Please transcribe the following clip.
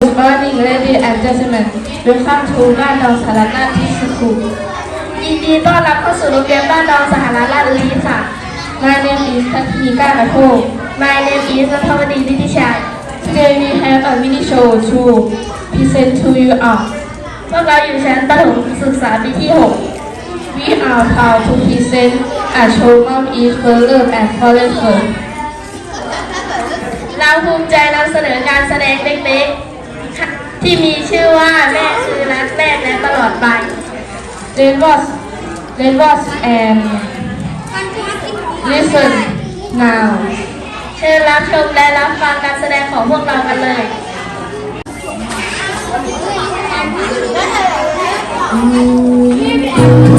Good morning, ladies and gentlemen. Welcome to บ้านดอนสารนาที่สคูลยินดีต้อนรับเข้าสู่โรงเรียนบ้านดอนสหรัฐราชบุรีค่ะ My name is Takinika Nato. My name is นัทวดีนิติชัย Today we have a mini show to present to you all. พวกเราอยู่ชั้นประถมศึกษาปีที่ 6 We are proud to present a show Mom is Further and Forever. 6เราภูมิใจนำเสนอการแสดงเล็กๆ ที่มีชื่อว่าแม่คือรักแม่และตลอดไป Then watch, then watch and listen now. เชิญรับชมและรับฟังการแสดงของพวกเรากันเลย Mm.